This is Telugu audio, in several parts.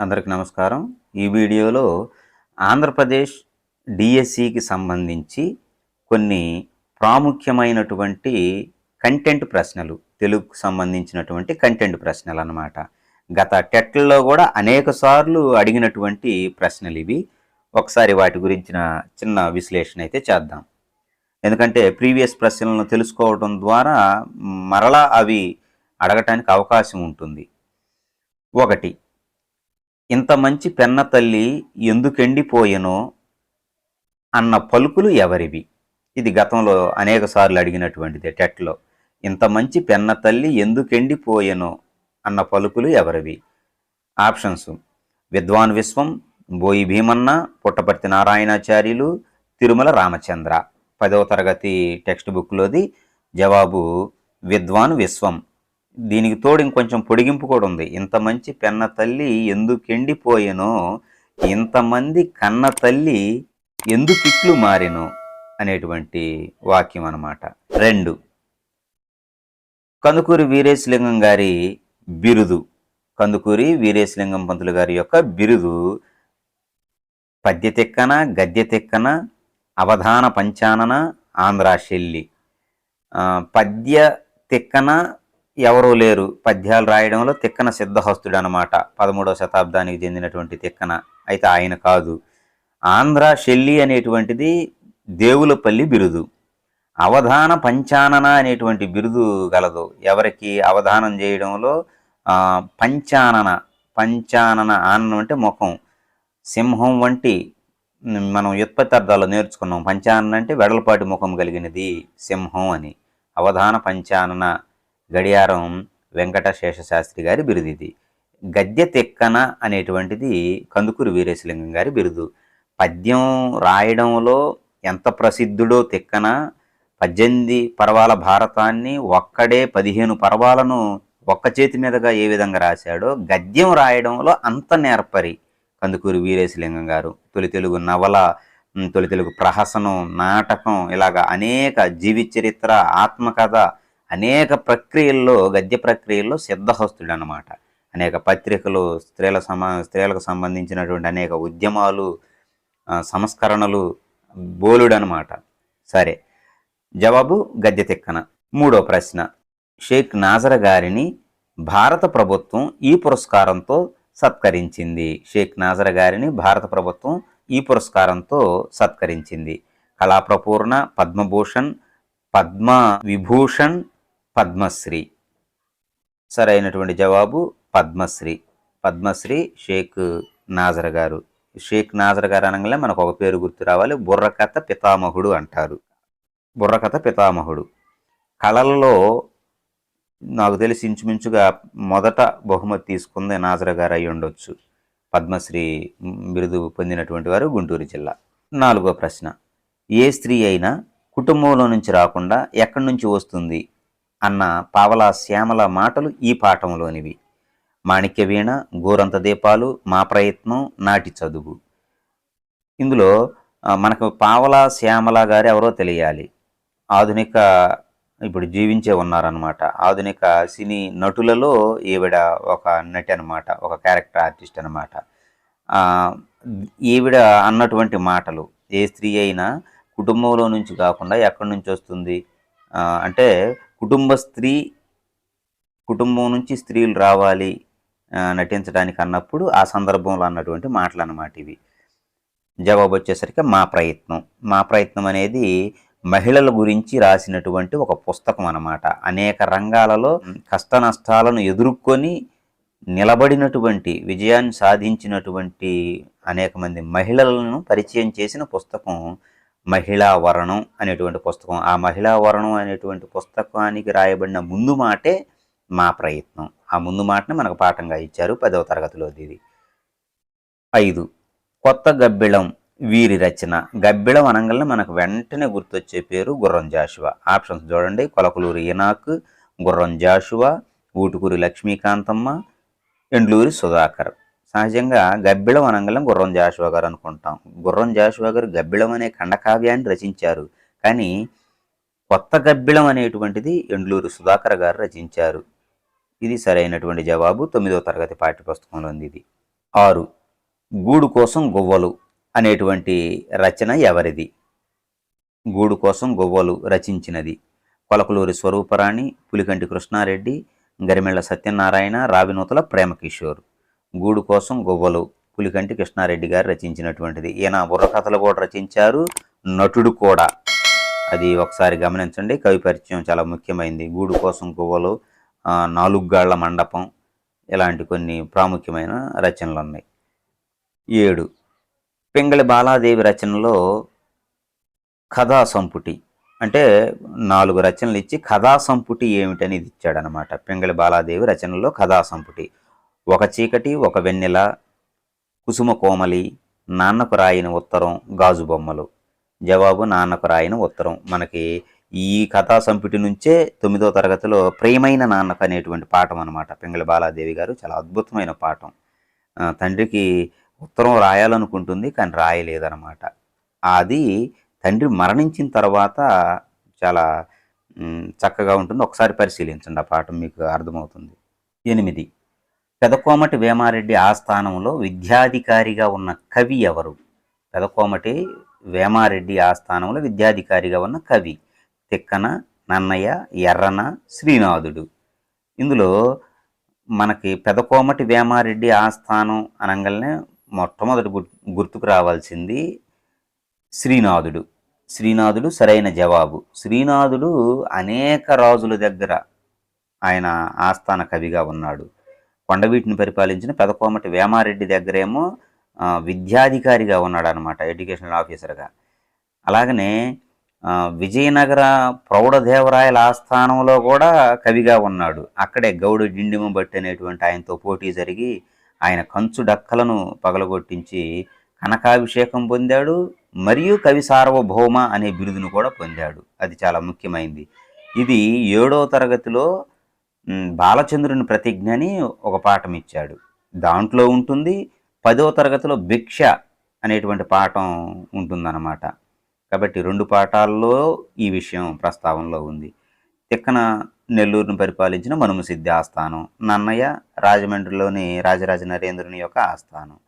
అందరికి నమస్కారం. ఈ వీడియోలో ఆంధ్రప్రదేశ్ డిఎస్సికి సంబంధించి కొన్ని ప్రాముఖ్యమైనటువంటి కంటెంట్ ప్రశ్నలు తెలుగుకు సంబంధించినటువంటి కంటెంట్ ప్రశ్నలు అన్నమాట గత టెట్లలో కూడా అనేక సార్లు అడిగినటువంటి ప్రశ్నలు ఇవి. ఒకసారి వాటి గురించిన చిన్న విశ్లేషణ అయితే చేద్దాం. ఎందుకంటే ప్రీవియస్ ప్రశ్నలను తెలుసుకోవడం ద్వారా మరలా అవి అడగటానికి అవకాశం ఉంటుంది. ఒకటి ఇంత మంచి పెన్న తల్లి ఎందుకెండిపోయెనో అన్న పలుకులు ఎవరివి? ఇది గతంలో అనేక సార్లు అడిగినటువంటిది టెట్లో. ఇంత మంచి పెన్న తల్లి ఎందుకెండిపోయెనో అన్న పలుకులు ఎవరివి? ఆప్షన్స్. విద్వాన్ విశ్వం బోయి భీమన్న పుట్టపర్తి నారాయణాచార్యులు తిరుమల రామచంద్ర. పదవ తరగతి టెక్స్ట్ బుక్లోది జవాబు విద్వాన్ విశ్వం. దీనికి తోడు ఇంకొంచెం పొడిగింపు కూడా ఉంది. ఇంత మంచి పెన్న తల్లి ఎందుకు ఎండిపోయెనో ఇంతమంది కన్న తల్లి ఎందుకు ఇట్లు మారెను అనేటువంటి వాక్యం అన్నమాట. రెండు. కందుకూరి వీరేశలింగం గారి బిరుదు. కందుకూరి వీరేశలింగం పంతులు గారి యొక్క బిరుదు. పద్య తిక్కన గద్య తిక్కన అవధాన పంచానన ఆంధ్రా శెల్లి. పద్య తిక్కన ఎవరూ లేరు. పద్యాలు రాయడంలో తిక్కన సిద్ధహస్తుడు అనమాట పదమూడవ శతాబ్దానికి చెందినటువంటి తిక్కన అయితే ఆయన కాదు. ఆంధ్ర శెల్లి అనేటువంటిది దేవులపల్లి బిరుదు. అవధాన పంచానన అనేటువంటి బిరుదు గలదు. ఎవరికి అవధానం చేయడంలో పంచానన పంచానన ఆననం అంటే ముఖం. సింహం వంటి మనం ఉత్పత్తి వ్యుత్పత్తార్థాలు నేర్చుకున్నాం. పంచానన అంటే వెడల్పాటి ముఖం కలిగినది సింహం అని. అవధాన పంచానన గడియారం వెంకట శేషశాస్త్రి గారి బిరుదు ఇది. గద్య తిక్కన అనేటువంటిది కందుకూరి వీరేశలింగం గారి బిరుదు. పద్యం రాయడంలో ఎంత ప్రసిద్ధుడో తిక్కన పద్దెనిమిది పర్వాల భారతాన్ని ఒక్కడే పదిహేను పర్వాలను ఒక్క చేతి మీదుగా ఏ విధంగా రాశాడో గద్యం రాయడంలో అంత నేర్పరి కందుకూరి వీరేశలింగం గారు. తొలి తెలుగు నవల తొలి తెలుగు ప్రహసనం నాటకం ఇలాగా అనేక జీవిత చరిత్ర ఆత్మకథ అనేక ప్రక్రియల్లో గద్య ప్రక్రియల్లో సిద్ధహస్తుడు అన్నమాట అనేక పత్రికలు స్త్రీల సమా స్త్రీలకు సంబంధించినటువంటి అనేక ఉద్యమాలు సంస్కరణలు బోలుడు అనమాట సరే జవాబు గద్య తిక్కన. మూడో ప్రశ్న. షేక్ నాజర్ గారిని భారత ప్రభుత్వం ఈ పురస్కారంతో సత్కరించింది. షేక్ నాజర్ గారిని భారత ప్రభుత్వం ఈ పురస్కారంతో సత్కరించింది. కళాప్రపూర్ణ పద్మభూషణ్ పద్మ విభూషణ్ పద్మశ్రీ. సరైనటువంటి జవాబు పద్మశ్రీ. పద్మశ్రీ షేక్ నాజర్ గారు. షేక్ నాజర్ గారు అనగానే మనకు ఒక పేరు గుర్తు రావాలి. బుర్రకథ పితామహుడు అంటారు. బుర్రకథ పితామహుడు. కళలలో నాకు తెలిసి ఇంచుమించుగా మొదట బహుమతి తీసుకుంది నాజర్ గారు అయి ఉండొచ్చు. పద్మశ్రీ బిరుదు పొందినటువంటి వారు గుంటూరు జిల్లా. నాలుగో ప్రశ్న. ఏ స్త్రీ అయినా కుటుంబంలో నుంచి రాకుండా ఎక్కడి నుంచి వస్తుంది? అన్న పావలా శ్యామల మాటలు ఈ పాఠంలోనివి. మాణిక్య వీణ గోరంత దీపాలు మా ప్రయత్నం నాటి చదువు. ఇందులో మనకు పావలా శ్యామల గారు ఎవరో తెలియాలి. ఆధునిక ఇప్పుడు జీవించే ఉన్నారనమాట ఆధునిక సినీ నటులలో ఈవిడ ఒక నటి అనమాట ఒక క్యారెక్టర్ ఆర్టిస్ట్ అనమాట ఈవిడ అన్నటువంటి మాటలు ఏ స్త్రీ అయినా కుటుంబంలో నుంచి కాకుండా ఎక్కడి నుంచి వస్తుంది? అంటే కుటుంబ స్త్రీ కుటుంబం నుంచి స్త్రీలు రావాలి నటించడానికి అన్నప్పుడు ఆ సందర్భంలో అన్నటువంటి మాటలు అన్నమాట ఇవి. జవాబు వచ్చేసరికి మా ప్రయత్నం. మా ప్రయత్నం అనేది మహిళల గురించి రాసినటువంటి ఒక పుస్తకం అన్నమాట. అనేక రంగాలలో కష్ట నష్టాలను ఎదుర్కొని నిలబడినటువంటి విజయాన్ని సాధించినటువంటి అనేక మంది మహిళలను పరిచయం చేసిన పుస్తకం మహిళా వరణం అనేటువంటి పుస్తకం. ఆ మహిళా వరణం అనేటువంటి పుస్తకానికి రాయబడిన ముందు మాటే మా ప్రయత్నం. ఆ ముందు మాటనే మనకు పాఠంగా ఇచ్చారు పదవ తరగతిలో ఇది ఐదు. కొత్త గబ్బిళం వీరి రచన. గబ్బిళం అనగానే మనకు వెంటనే గుర్తొచ్చే పేరు గుర్రం జాషువా. ఆప్షన్స్ చూడండి. కొలకలూరు ఇనాక్ గుర్రం జాషువా ఊటుకూరి లక్ష్మీకాంతమ్మ ఎండ్లూరి సుధాకర్. సహజంగా గబ్బిళం అనగానే గుర్రం జాషువా గారు అనుకుంటాం. గుర్రం జాషువా గారు గబ్బిళం అనే ఖండకావ్యాన్ని రచించారు. కానీ కొత్త గబ్బిళం అనేటువంటిది ఎండ్లూరు సుధాకర్ గారు రచించారు. ఇది సరైనటువంటి జవాబు. తొమ్మిదవ తరగతి పాఠ్యపుస్తకంలో ఉంది ఇది. ఆరు గూడు కోసం గువ్వలు అనేటువంటి రచన ఎవరిది? గూడు కోసం గువ్వలు రచించినది కొలకలూరి స్వరూపరాణి పులికంటి కృష్ణారెడ్డి గరిమెళ్ళ సత్యనారాయణ రావినూతల ప్రేమకిషోర్. గూడు కోసం గువ్వలు. పులికంటి కృష్ణారెడ్డి గారు రచించినటువంటిది. ఈయన బుర్రకథలు కూడా రచించారు. నటుడు కూడా. అది ఒకసారి గమనించండి. కవి పరిచయం చాలా ముఖ్యమైనది గూడు కోసం గువ్వలు ఆ, నాలుగుగాళ్ళ మండపం ఇలాంటి కొన్ని ప్రాముఖ్యమైన రచనలు ఉన్నాయి. ఏడు. పింగళి బాలాదేవి రచనలో కథా సంపుటి. అంటే నాలుగు రచనలు ఇచ్చి కథా సంపుటి ఏమిటని ఇది ఇచ్చాడనమాట పింగళి బాలాదేవి రచనలో కథా సంపుటి. ఒక చీకటి ఒక వెన్నెల కుసుమ కోమలి నాన్నకు రాయిన ఉత్తరం గాజు బొమ్మలు. జవాబు నాన్నకు రాయిన ఉత్తరం. మనకి ఈ కథా సంపుటి నుంచే తొమ్మిదో తరగతిలో ప్రియమైన నాన్నకు అనేటువంటి పాఠం అనమాట పింగళి బాలాదేవి గారు చాలా అద్భుతమైన పాఠం. తండ్రికి ఉత్తరం రాయాలనుకుంటుంది కానీ రాయలేదనమాట అది తండ్రి మరణించిన తర్వాత చాలా చక్కగా ఉంటుంది. ఒకసారి పరిశీలించండి ఆ పాఠం మీకు అర్థమవుతుంది. ఎనిమిది. పెదకోమటి వేమారెడ్డి ఆస్థానంలో విద్యాధికారిగా ఉన్న కవి ఎవరు? పెదకోమటి వేమారెడ్డి ఆస్థానంలో విద్యాధికారిగా ఉన్న కవి తిక్కన నన్నయ్య ఎర్రన శ్రీనాథుడు. ఇందులో మనకి పెదకోమటి వేమారెడ్డి ఆస్థానం అనగానే మొట్టమొదటి గుర్తుకు రావాల్సింది శ్రీనాథుడు. శ్రీనాథుడు సరైన జవాబు. శ్రీనాథుడు అనేక రాజుల దగ్గర ఆయన ఆస్థాన కవిగా ఉన్నాడు. కొండవీటిని పరిపాలించిన పెదకోమటి వేమారెడ్డి దగ్గరేమో విద్యాధికారిగా ఉన్నాడనమాట ఎడ్యుకేషనల్ ఆఫీసర్గా. అలాగనే విజయనగర ప్రౌఢదేవరాయల ఆస్థానంలో కూడా కవిగా ఉన్నాడు. అక్కడే గౌడు డిండిమ బట్టి అనేటువంటి ఆయనతో పోటీ జరిగి ఆయన కంచు డక్కలను పగలగొట్టించి కనకాభిషేకం పొందాడు మరియు కవి సార్వభౌమ అనే బిరుదును కూడా పొందాడు. అది చాలా ముఖ్యమైనది ఇది ఏడో తరగతిలో బాలచంద్రుని ప్రతిజ్ఞ అని ఒక పాఠం ఇచ్చాడు. దాంట్లో ఉంటుంది పదో తరగతిలో భిక్ష అనేటువంటి పాఠం ఉంటుందన్నమాట. కాబట్టి రెండు పాఠాల్లో ఈ విషయం ప్రస్తావనలో ఉంది. తిక్కన నెల్లూరును పరిపాలించిన మనుమ సిద్ధి ఆస్థానం నన్నయ్య రాజమండ్రిలోని రాజరాజ నరేంద్రుని యొక్క ఆస్థానం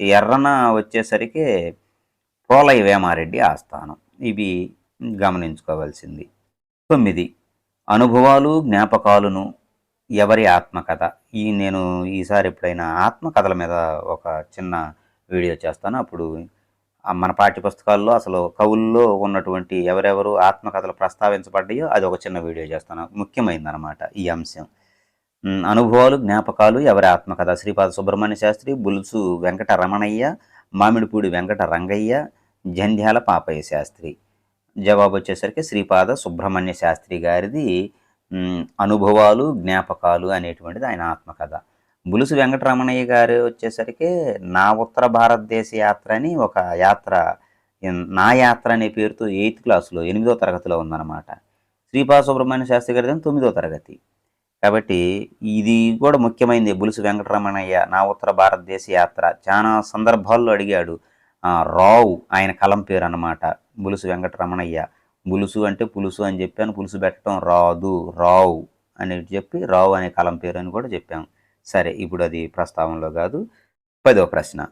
ఈ ఎర్రన వచ్చేసరికి పోలయ్య వేమారెడ్డి ఆస్థానం. ఇవి గమనించుకోవాల్సింది. తొమ్మిది అనుభవాలు జ్ఞాపకాలను ఎవరి ఆత్మకథ? ఈ నేను ఈసారి ఎప్పుడైనా ఆత్మకథల మీద ఒక చిన్న వీడియో చేస్తాను. అప్పుడు మన పాఠ్యపుస్తకాల్లో అసలు కవుల్లో ఉన్నటువంటి ఎవరెవరు ఆత్మకథలు ప్రస్తావించబడ్డాయో అది ఒక చిన్న వీడియో చేస్తాను. ముఖ్యమైనదన్నమాట ఈ అంశం. అనుభవాలు జ్ఞాపకాలు ఎవరి ఆత్మకథ? శ్రీపాద సుబ్రహ్మణ్య శాస్త్రి బులుసు వెంకట రమణయ్య మామిడిపూడి వెంకట రంగయ్య జంధ్యాల పాపయ్య శాస్త్రి. జవాబు వచ్చేసరికి శ్రీపాద సుబ్రహ్మణ్య శాస్త్రి గారిది అనుభవాలు జ్ఞాపకాలు అనేటువంటిది ఆయన ఆత్మకథ. బులుసు వెంకటరమణయ్య గారు వచ్చేసరికి నా ఉత్తర భారతదేశ యాత్ర అని ఒక యాత్ర నా యాత్ర అనే పేరుతో ఎయిత్ క్లాస్లో ఎనిమిదో తరగతిలో ఉందన్నమాట. శ్రీపాద సుబ్రహ్మణ్య శాస్త్రి గారిది తొమ్మిదో తరగతి. కాబట్టి ఇది కూడా ముఖ్యమైనది బులుసు వెంకటరమణయ్య నా ఉత్తర భారతదేశ యాత్ర. చాలా సందర్భాల్లో అడిగాడు రావు ఆయన కలం పేరు అనమాట బులుసు వెంకటరమణయ్య. బులుసు అంటే పులుసు అని చెప్పాను పులుసు పెట్టడం రాదు రావు అని చెప్పి రావు అనే కలం పేరు అని కూడా చెప్పాం సరే ఇప్పుడు అది ప్రస్తావనలో కాదు. పదో ప్రశ్న.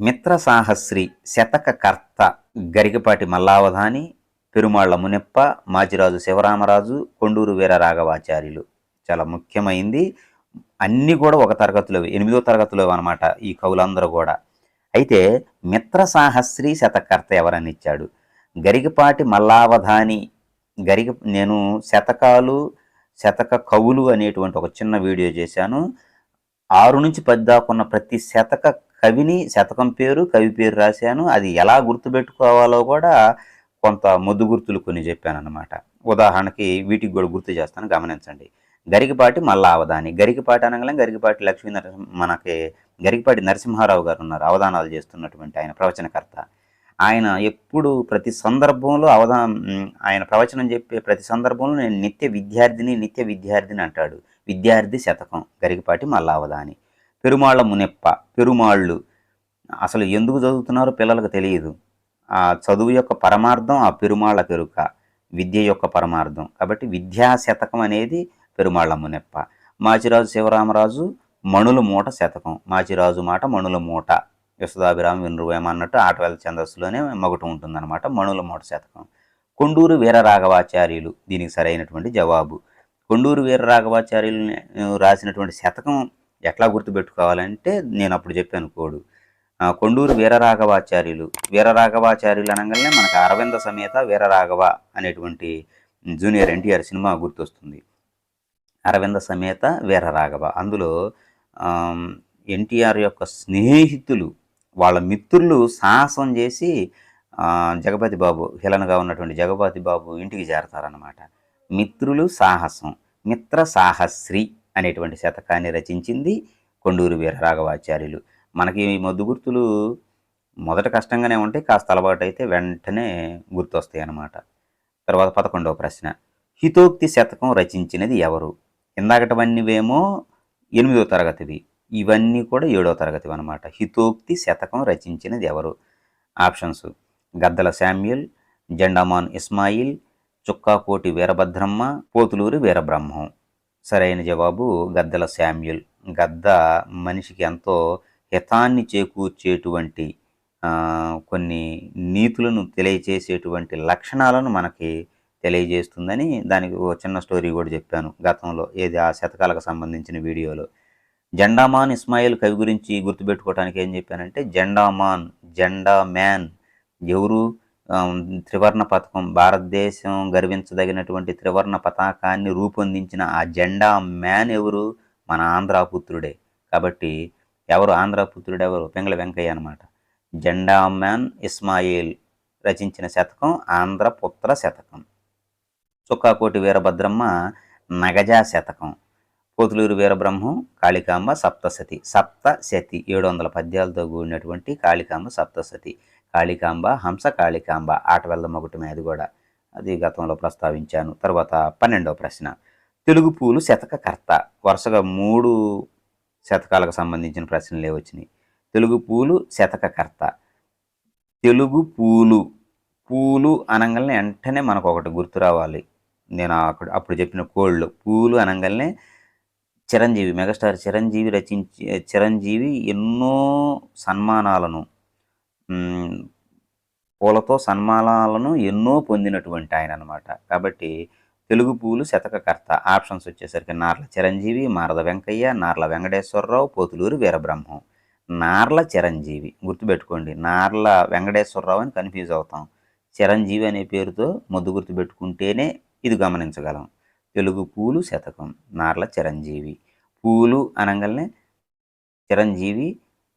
మిత్ర సాహస్రి శతక కర్త గరికపాటి మల్లావధాని పెరుమాళ్ళ మునెప్ప మాచిరాజు శివరామరాజు కొండూరు వీర రాఘవాచార్యులు చాలా ముఖ్యమైంది. అన్నీ కూడా ఒక తరగతిలో ఎనిమిదో తరగతిలో అనమాట ఈ కవులందరూ కూడా. అయితే మిత్రసాహస్రి శతకర్త ఎవరని ఇచ్చాడు. గరికపాటి మల్లావధాని గరిక నేను శతకాలు శతక కవులు అనేటువంటి ఒక చిన్న వీడియో చేశాను. ఆరు నుంచి పది దాకున్న ప్రతి శతక కవిని శతకం పేరు కవి పేరు రాశాను. అది ఎలా గుర్తుపెట్టుకోవాలో కూడా కొంత ముద్దు గుర్తులు కొన్ని చెప్పాను అనమాట ఉదాహరణకి వీటికి కూడా గుర్తు చేస్తాను గమనించండి. గరికపాటి మల్లావధాని గరికపాటి అనగానే గరికపాటి లక్ష్మీ నరసింహ మనకి గరికపాటి నరసింహారావు గారు ఉన్నారు అవధానాలు చేస్తున్నటువంటి ఆయన ప్రవచనకర్త. ఆయన ఎప్పుడు ప్రతి సందర్భంలో అవధా ఆయన ప్రవచనం చెప్పే ప్రతి సందర్భంలో నేను నిత్య విద్యార్థిని నిత్య విద్యార్థిని అంటాడు. విద్యార్థి శతకం గరికపాటి మల్లావధాని పెరుమాళ్ళ మునెప్ప పెరుమాళ్ళు. అసలు ఎందుకు చదువుతున్నారో పిల్లలకు తెలియదు. ఆ చదువు యొక్క పరమార్థం ఆ పెరుమాళ్ళ పెరుక విద్య యొక్క పరమార్థం. కాబట్టి విద్యా శతకం అనేది పెరుమాళ్ళ మునెప్ప. మాచిరాజు శివరామరాజు మణుల మూట శతకం. మాచిరాజు మాట మణుల మూట. యశోదాభిరామ వినురువేమ అన్నట్టు ఆటవేల ఛందస్సులోనే మగుటం ఉంటుందన్నమాట. మణుల మూట శతకం. కొండూరు వీరరాఘవాచార్యులు దీనికి సరైనటువంటి జవాబు. కొండూరు వీరరాఘవాచార్యులు రాసినటువంటి శతకం ఎట్లా గుర్తుపెట్టుకోవాలంటే నేను అప్పుడు చెప్పాను కోడు. కొండూరు వీరరాఘవాచార్యులు. వీరరాఘవాచార్యులు అనగానే మనకు అరవింద సమేత వీరరాఘవ అనేటువంటి జూనియర్ ఎన్టీఆర్ సినిమా గుర్తొస్తుంది. అరవింద సమేత వీరరాఘవ. అందులో ఎన్టీఆర్ యొక్క స్నేహితులు వాళ్ళ మిత్రులు సాహసం చేసి జగపతి బాబు హీలనగా ఉన్నటువంటి జగపతి బాబు ఇంటికి చేరతారనమాట మిత్రులు సాహసం మిత్ర సాహస్రి అనేటువంటి శతకాన్ని రచించింది కొండూరు వీరరాఘవాచార్యులు మనకి ఈ మొద్దు గుర్తులు మొదట కష్టంగానే ఉంటాయి కాస్త అలవాటు అయితే వెంటనే గుర్తొస్తాయి అన్నమాట తర్వాత పదకొండవ ప్రశ్న హితోక్తి శతకం రచించినది ఎవరు? ఇందాకటవన్నీవేమో ఎనిమిదో తరగతివి ఇవన్నీ కూడా ఏడో తరగతివి అనమాట హితోక్తి శతకం రచించినది ఎవరు? ఆప్షన్స్. గద్దల శామ్యుల్ జెండామాన్ ఇస్మాయిల్ చుక్కాకోటి వీరభద్రమ్మ పోతులూరి వీరబ్రహ్మం. సరైన జవాబు గద్దల శామ్యుల్. గద్ద మనిషికి ఎంతో హితాన్ని చేకూర్చేటువంటి కొన్ని నీతులను తెలియచేసేటువంటి లక్షణాలను మనకి తెలియజేస్తుందని దానికి ఓ చిన్న స్టోరీ కూడా చెప్పాను గతంలో ఏది ఆ శతకాలకు సంబంధించిన వీడియోలో. జెండామాన్ ఇస్మాయిల్ కవి గురించి గుర్తుపెట్టుకోవడానికి ఏం చెప్పానంటే జెండామాన్ జెండా మ్యాన్ ఎవరు త్రివర్ణ పథకం భారతదేశం గర్వించదగినటువంటి త్రివర్ణ పతాకాన్ని రూపొందించిన ఆ జెండా మ్యాన్ ఎవరు? మన ఆంధ్రాపుత్రుడే కాబట్టి ఎవరు ఆంధ్రాపుత్రుడు ఎవరు పెంగళ వెంకయ్య అనమాట జెండా మ్యాన్ ఇస్మాయిల్ రచించిన శతకం ఆంధ్రపుత్ర శతకం. చుక్కాకోటి వీరభద్రమ్మ నగజా శతకం. పోతులూరు వీరబ్రహ్మం కాళికాంబ సప్తసతి సప్తశతి ఏడు వందల పద్యాలతో కూడినటువంటి కాళికాంబ సప్తసతి కాళికాంబ హంస కాళికాంబ ఆట వెళ్ళమొకటమే అది కూడా అది గతంలో ప్రస్తావించాను. తర్వాత పన్నెండవ ప్రశ్న. తెలుగు పూలు శతకకర్త. వరుసగా మూడు శతకాలకు సంబంధించిన ప్రశ్నలే వచ్చినాయి. తెలుగు పూలు శతకకర్త. తెలుగు పూలు. పూలు అనగానే వెంటనే మనకు ఒకటి గుర్తు రావాలి. నేను అక్కడ అప్పుడు చెప్పిన కోళ్ళు పూలు అనగానే చిరంజీవి మెగాస్టార్ చిరంజీవి రచించి చిరంజీవి ఎన్నో సన్మానాలను పూలతో సన్మానాలను ఎన్నో పొందినటువంటి ఆయన అనమాట కాబట్టి తెలుగు పూలు శతకకర్త ఆప్షన్స్ వచ్చేసరికి నార్ల చిరంజీవి మారద వెంకయ్య నార్ల వెంకటేశ్వరరావు పోతులూరు వీరబ్రహ్మం. నార్ల చిరంజీవి గుర్తుపెట్టుకోండి నార్ల వెంకటేశ్వరరావు అని కన్ఫ్యూజ్ అవుతాం. చిరంజీవి అనే పేరుతో ముద్దు గుర్తుపెట్టుకుంటేనే ఇది గమనించగలం. తెలుగు పూలు శతకం నార్ల చిరంజీవి. పూలు అనగానే చిరంజీవి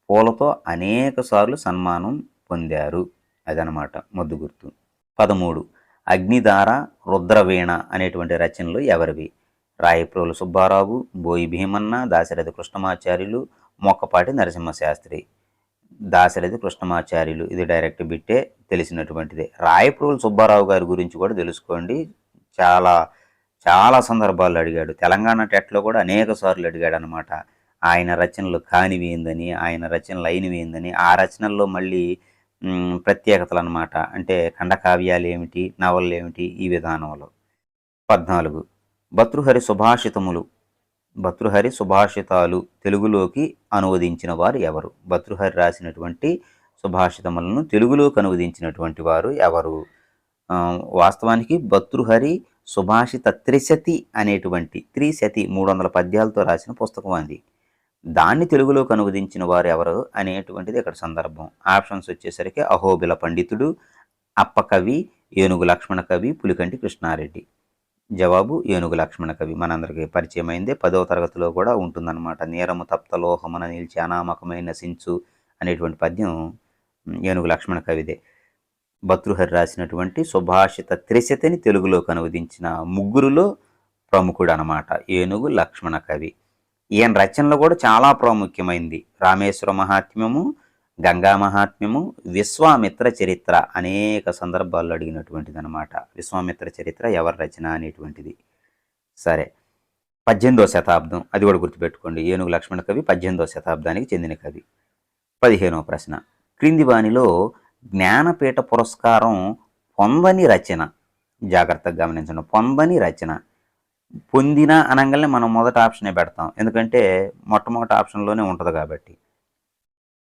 పూలతో అనేక సార్లు సన్మానం పొందారు. అదనమాట ముద్దు గుర్తు. పదమూడు. అగ్నిధార రుద్రవీణ అనేటువంటి రచనలు ఎవరివి? రాయప్రోలు సుబ్బారావు బోయి భీమన్న దాశరథి కృష్ణమాచార్యులు మొక్కపాటి నరసింహశాస్త్రి. దాశరథి కృష్ణమాచార్యులు. ఇది డైరెక్ట్ బిట్టే తెలిసినటువంటిదే. రాయప్రోలు సుబ్బారావు గారి గురించి కూడా తెలుసుకోండి. చాలా చాలా సందర్భాల్లో అడిగాడు. తెలంగాణ టెట్లో కూడా అనేక సార్లు అడిగాడు అనమాట ఆయన రచనలు కానివి ఏందని ఆయన రచనలు అయినవి ఏందని ఆ రచనల్లో మళ్ళీ ప్రత్యేకతలు అనమాట అంటే ఖండకావ్యాలు ఏమిటి నవలలు ఏమిటి ఈ విధానంలో. పద్నాలుగు. భతృహరి సుభాషితములు. భతృహరి సుభాషితాలు తెలుగులోకి అనువదించిన వారు ఎవరు? భతృహరి రాసినటువంటి సుభాషితములను తెలుగులోకి అనువదించినటువంటి వారు ఎవరు? వాస్తవానికి భతృహరి సుభాషిత త్రిశతి అనేటువంటి త్రిశతి మూడు వందల పద్యాలతో రాసిన పుస్తకం అది. దాన్ని తెలుగులోకి అనువదించిన వారు ఎవరు అనేటువంటిది ఇక్కడ సందర్భం. ఆప్షన్స్ వచ్చేసరికి అహోబిల పండితుడు అప్పకవి ఏనుగు లక్ష్మణ కవి పులికంటి కృష్ణారెడ్డి. జవాబు ఏనుగు లక్ష్మణ కవి. మనందరికీ పరిచయం అయిందే పదవ తరగతిలో కూడా ఉంటుందన్నమాట. నేరము తప్త లోహమున నిలిచి అనామకమైన సించు అనేటువంటి పద్యం ఏనుగు లక్ష్మణ కవిదే. భతృహరి రాసినటువంటి సుభాషిత త్రిశతిని తెలుగులోకి అనువదించిన ముగ్గురులో ప్రముఖుడు అనమాట ఏనుగు లక్ష్మణ కవి. ఈయన రచనలు కూడా చాలా ప్రాముఖ్యమైంది. రామేశ్వర మహాత్మ్యము గంగా మహాత్మ్యము విశ్వామిత్ర చరిత్ర అనేక సందర్భాల్లో అడిగినటువంటిది అనమాట విశ్వామిత్ర చరిత్ర ఎవరి రచన అనేటువంటిది. సరే పద్దెనిమిదో శతాబ్దం. అది కూడా గుర్తుపెట్టుకోండి. ఏనుగు లక్ష్మణ కవి పద్దెనిమిదో శతాబ్దానికి చెందిన కవి. పదిహేనవ ప్రశ్న. క్రింది వాణిలో జ్ఞానపీఠ పురస్కారం పొందని రచన. జాగ్రత్తగా గమనించండి. పొందని రచన. పొందిన అనగానే మనం మొదటి ఆప్షనే పెడతాం. ఎందుకంటే మొట్టమొదటి ఆప్షన్లోనే ఉంటుంది కాబట్టి.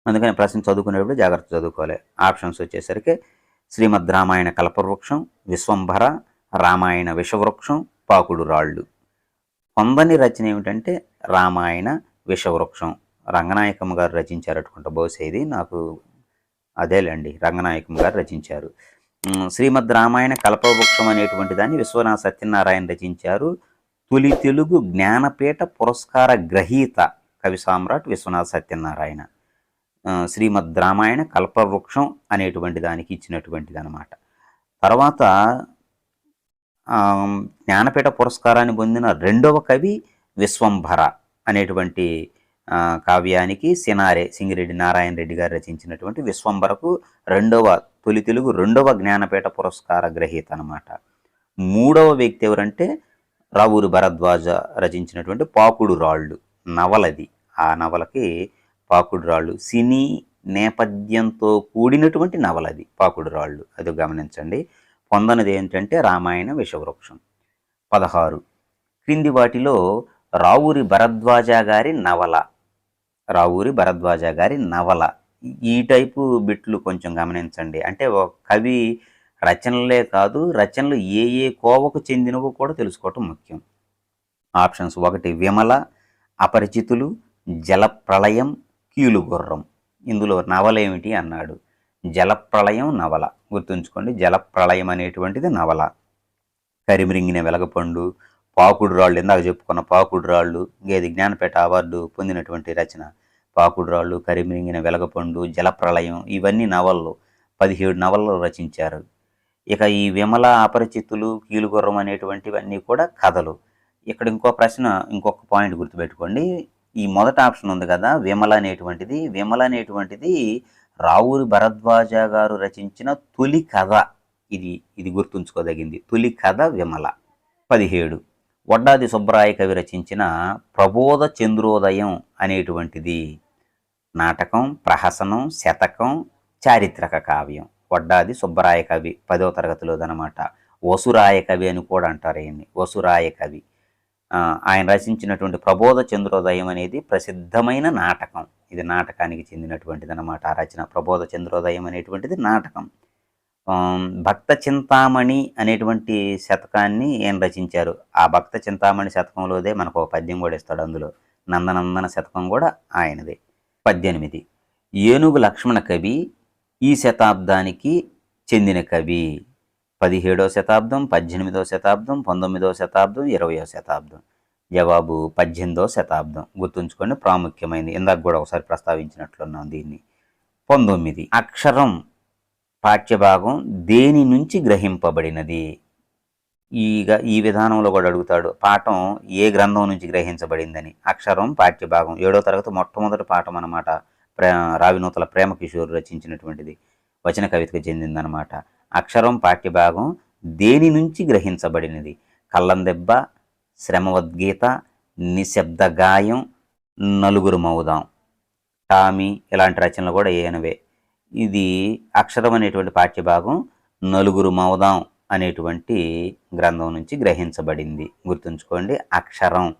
అందుకని ప్రశ్న చదువుకునేటప్పుడు జాగ్రత్త చదువుకోవాలి. ఆప్షన్స్ వచ్చేసరికి శ్రీమద్ రామాయణ కల్పవృక్షం విశ్వంభర రామాయణ విషవృక్షం పాకుడు రాళ్ళు. పొందని రచన ఏమిటంటే రామాయణ విషవృక్షం. రంగనాయకమ్మ గారు రచించారనుకుంటా బహుశా ఇది. నాకు అదేలేండి రంగనాయకం గారు రచించారు. శ్రీమద్ రామాయణ కల్పవృక్షం అనేటువంటి దాన్ని విశ్వనాథ సత్యనారాయణ రచించారు. తొలి తెలుగు జ్ఞానపీఠ పురస్కార గ్రహీత కవి సామ్రాట్ విశ్వనాథ సత్యనారాయణ. శ్రీమద్ రామాయణ కల్పవృక్షం అనేటువంటి దానికి ఇచ్చినటువంటిది అనమాట తర్వాత జ్ఞానపీఠ పురస్కారాన్ని పొందిన రెండవ కవి విశ్వంభర అనేటువంటి కావ్యానికి సినారే సింగిరెడ్డి నారాయణ రెడ్డి గారు రచించినటువంటి విశ్వంబరకు రెండవ తొలి తెలుగు రెండవ జ్ఞానపీఠ పురస్కార గ్రహీత అనమాట మూడవ వ్యక్తి ఎవరంటే రావూరు భరద్వాజ రచించినటువంటి పాకుడు రాళ్ళు నవలది. ఆ నవలకి పాకుడు రాళ్ళు సినీ నేపథ్యంతో కూడినటువంటి నవలది పాకుడు రాళ్ళు. అది గమనించండి. పొందనది ఏంటంటే రామాయణ విషవృక్షం. పదహారు. క్రింది వాటిలో రావూరి భరద్వాజ గారి నవల రావూరి భరద్వాజ గారి నవల. ఈ టైపు బిట్లు కొంచెం గమనించండి. అంటే ఒక కవి రచనలే కాదు రచనలు ఏ ఏ కోవకు చెందినవో కూడా తెలుసుకోవటం ముఖ్యం. ఆప్షన్స్ ఒకటి విమల అపరిచితులు జలప్రళయం కీలుగుర్రం. ఇందులో నవల ఏమిటి అన్నాడు. జలప్రళయం నవల. గుర్తుంచుకోండి జలప్రళయం అనేటువంటిది నవల. కరిమిరింగిన వెలగపండు పాకుడు రాళ్ళు ఇందాక చెప్పుకున్న పాకుడు రాళ్ళు గేది జ్ఞానపేట అవార్డు పొందినటువంటి రచన. పాకుడు రాళ్ళు కరిమిరింగిన వెలగపండు జలప్రళయం ఇవన్నీ నవలలు పదిహేడు నవలలు రచించారు. ఇక ఈ విమల అపరిచితులు కీలుగుర్రం అనేటువంటివన్నీ కూడా కథలు. ఇక్కడ ఇంకో ప్రశ్న ఇంకొక పాయింట్ గుర్తుపెట్టుకోండి. ఈ మొదటి ఆప్షన్ ఉంది కదా విమల అనేటువంటిది విమల అనేటువంటిది రావూరి భరద్వాజ గారు రచించిన తొలి కథ. ఇది ఇది గుర్తుంచుకోదగింది. తొలి కథ విమల. పదిహేడు. వడ్డాది సుబ్బరాయ కవి రచించిన ప్రబోధ చంద్రోదయం అనేటువంటిది నాటకం ప్రహసనం శతకం చారిత్రక కావ్యం. వడ్డాది సుబ్బరాయ కవి పదవ తరగతిలోదనమాట వసురాయ కవి అని కూడా అంటారు ఆయన్ని. వసురాయ కవి. ఆయన రచించినటువంటి ప్రబోధ చంద్రోదయం అనేది ప్రసిద్ధమైన నాటకం. ఇది నాటకానికి చెందినటువంటిది అనమాట ఆ రచన ప్రబోధ చంద్రోదయం అనేటువంటిది నాటకం. భక్త చింతామణి అనేటువంటి శతకాన్ని ఈయన రచించారు. ఆ భక్త చింతామణి శతకంలోదే మనకు ఒక పద్యం కూడా ఇస్తాడు అందులో. నందనందన శతకం కూడా ఆయనదే. పద్దెనిమిది. ఏనుగు లక్ష్మణ కవి ఈ శతాబ్దానికి చెందిన కవి. పదిహేడో శతాబ్దం పద్దెనిమిదో శతాబ్దం పంతొమ్మిదవ శతాబ్దం ఇరవయో శతాబ్దం. జవాబు పద్దెనిమిదో శతాబ్దం. గుర్తుంచుకొని ప్రాముఖ్యమైనది ఇందాక కూడా ఒకసారి ప్రస్తావించినట్లున్నాం దీన్ని. పంతొమ్మిది. అక్షరం పాఠ్యభాగం దేని నుంచి గ్రహింపబడినది? ఈగ ఈ విధానంలో కూడా అడుగుతాడు పాఠం ఏ గ్రంథం నుంచి గ్రహించబడిందని. అక్షరం పాఠ్యభాగం ఏడో తరగతి మొట్టమొదటి పాఠం అన్నమాట. ప్రే రావినూతల ప్రేమకిషోర్ రచించినటువంటిది వచన కవితకు చెందిందనమాట అక్షరం పాఠ్యభాగం దేని నుంచి గ్రహించబడినది? కళ్ళందెబ్బ శ్రమవద్గీత నిశ్శబ్ద గాయం నలుగురు మౌదాం. టామీ ఇలాంటి రచనలు కూడా ఏనవే ఇది అక్షరం అనేటువంటి పాఠ్యభాగం నలుగురు మౌదాం అనేటువంటి గ్రంథం నుంచి గ్రహించబడింది. గుర్తుంచుకోండి అక్షరం.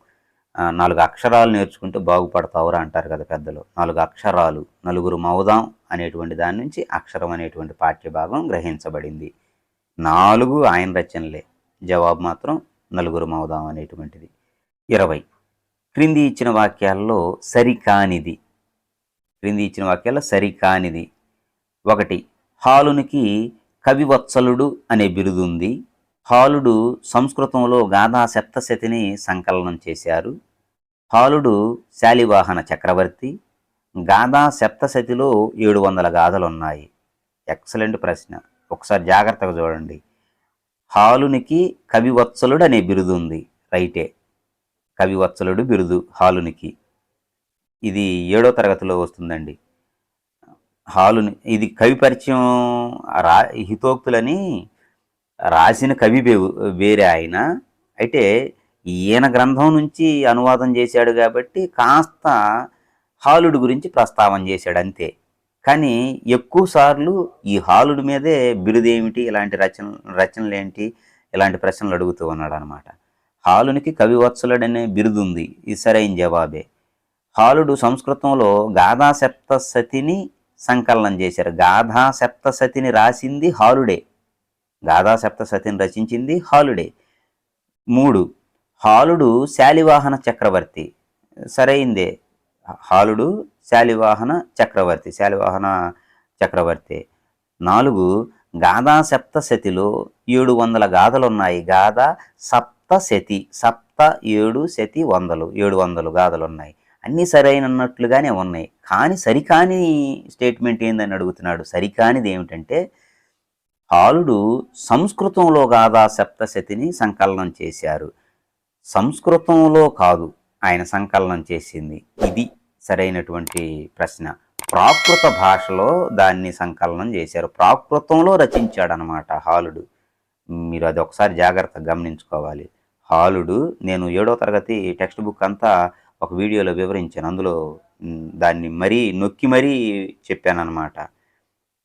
నాలుగు అక్షరాలు నేర్చుకుంటే బాగుపడతావురా అంటారు కదా పెద్దలు. నాలుగు అక్షరాలు నలుగురు మౌదాం అనేటువంటి దాని నుంచి అక్షరం అనేటువంటి పాఠ్యభాగం గ్రహించబడింది. నాలుగు ఆయన రచనలే జవాబు మాత్రం నలుగురు మౌదాం అనేటువంటిది. ఇరవై క్రింది ఇచ్చిన వాక్యాల్లో సరికానిది. క్రింది ఇచ్చిన వాక్యాల్లో సరికానిది. ఒకటి. హాలునికి కవివత్సలుడు అనే బిరుదుంది. హాలుడు సంస్కృతంలో గాథా సప్తశతిని సంకలనం చేశారు. హాలుడు శాలివాహన చక్రవర్తి. గాథా సప్తశతిలో ఏడు వందల గాథలు ఉన్నాయి ఎక్సలెంట్ ప్రశ్న. ఒకసారి జాగ్రత్తగా చూడండి. హాలునికి కవివత్సలుడు అనే బిరుదు ఉంది రైటే. కవివత్సలుడు బిరుదు హాలునికి. ఇది ఏడో తరగతిలో వస్తుందండి. హాలుని. ఇది కవి పరిచయం రా హితోక్తులని రాసిన కవి వేరే ఆయన. అయితే ఈయన గ్రంథం నుంచి అనువాదం చేశాడు కాబట్టి కాస్త హాలుడు గురించి ప్రస్తావన చేశాడు అంతే. కానీ ఎక్కువ సార్లు ఈ హాలుడి మీదే బిరుదేమిటి ఇలాంటి రచన రచనలు ఏంటి ఇలాంటి ప్రశ్నలు అడుగుతూ ఉన్నాడు అనమాట హాలునికి కవివత్సలుడనే బిరుదుంది. ఇది సరైన జవాబే. హాలుడు సంస్కృతంలో గాథా సప్తసతిని సంకలనం చేశారు. గాథా సప్తసతిని రాసింది హాలుడే. గాథా సప్తసతిని రచించింది హాలుడే. మూడు హాలుడు శాలివాహన చక్రవర్తి. సరైందే. హాలుడు శాలివాహన చక్రవర్తి శాలివాహన చక్రవర్తి. నాలుగు గాథా సప్తశతిలో ఏడు వందల గాథలు ఉన్నాయి గాథ సప్తశతి సప్త ఏడు శతి వందలు ఏడు వందలు గాథలు ఉన్నాయి అన్నీ సరైనన్నట్లుగానే ఉన్నాయి. కానీ సరికాని స్టేట్మెంట్ ఏందని అడుగుతున్నాడు. సరికానిది ఏమిటంటే హాలుడు సంస్కృతంలో గాథా సప్తశతిని సంకలనం చేశారు. సంస్కృతంలో కాదు ఆయన సంకలనం చేసింది. ఇది సరైనటువంటి ప్రశ్న. ప్రాకృత భాషలో దాన్ని సంకలనం చేశారు. ప్రాకృతంలో రచించాడనమాట హాలుడు. మీరు అది ఒకసారి జాగ్రత్తగా గమనించుకోవాలి. హాలుడు నేను ఏడో తరగతి టెక్స్ట్ బుక్ అంతా ఒక వీడియోలో వివరించాను. అందులో దాన్ని మరీ నొక్కి మరీ చెప్పానన్నమాట.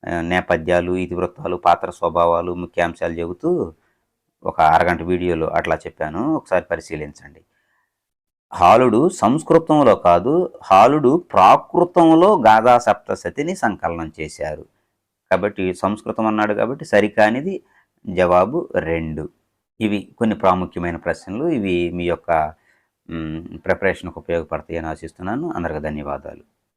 ఆ, నేపథ్యాలు ఇతివృత్తాలు పాత్ర స్వభావాలు ముఖ్యాంశాలు చెబుతూ ఒక అరగంట వీడియోలో అట్లా చెప్పాను. ఒకసారి పరిశీలించండి. హాలుడు సంస్కృతంలో కాదు హాలుడు ప్రాకృతంలో గాథా సప్తశతిని సంకలనం చేశారు. కాబట్టి సంస్కృతం అన్నాడు కాబట్టి సరికానిది జవాబు రెండు. ఇవి కొన్ని ప్రాముఖ్యమైన ప్రశ్నలు. ఇవి మీ యొక్క ప్రిపరేషన్కు ఉపయోగపడతాయని ఆశిస్తున్నాను. అందరికి ధన్యవాదాలు.